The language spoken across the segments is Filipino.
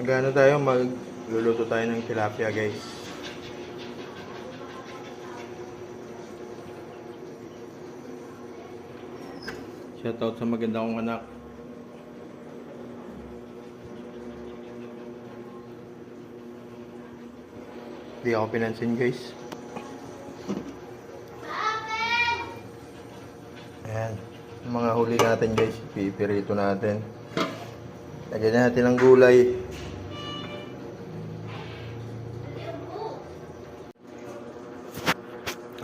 Magano tayo, magluluto tayo ng tilapia guys. Shoutout sa maganda kong anak. Hindi ako pinansin guys. Ayan. Mga huli natin guys, pipirito natin. Lagyan natin ng gulay.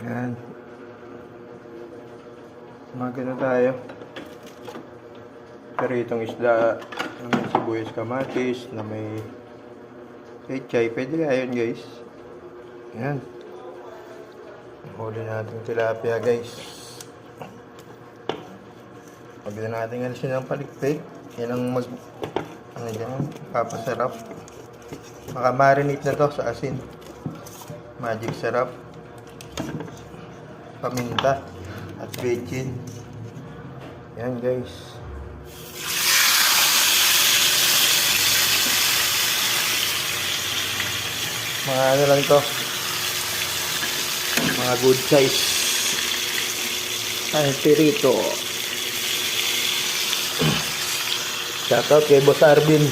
Ayan. Magano tayo. Piritong isda na sibuyas kamatis, na may pechay. Pwede kaya yun guys. Ayan. Huli natin tilapia guys. Huwag na natin alisin ng palikpik. Yan ang mag... Ano dyan? Papasarap. Makamarinate na to sa asin. Magic sarap. Paminta. At bechin. Yan guys. Mga ano lang to. Mga good size. Ay, pirito. Shoutout kay Boss Arvin.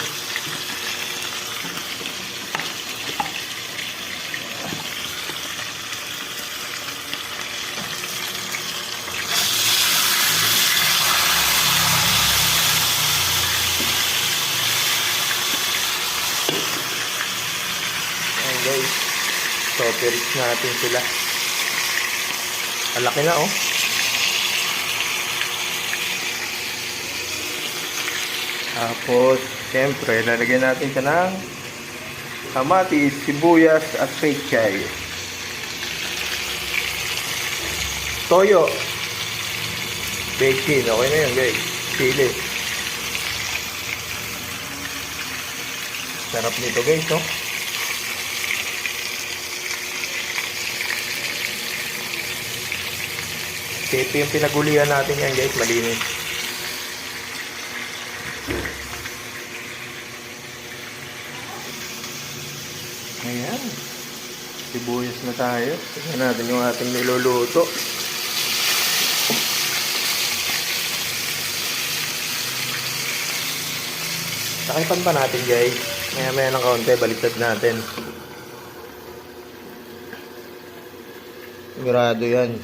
Guys. Strawberries natin sila. Malaki na oh. Tapos, siyempre, lalagyan natin siya ng kamatis, sibuyas, at pechay. Toyo. Bacon. Okay na yun, guys. Chili. Sarap nito, guys, no? Ito yung pinagulian natin yan, guys. Malinis. Ayan. Sibuyas na tayo. Tignan natin yung ating niluluto. Takipan pa natin guys. Maya maya ng kaunti, baliktad natin. Sigurado yan.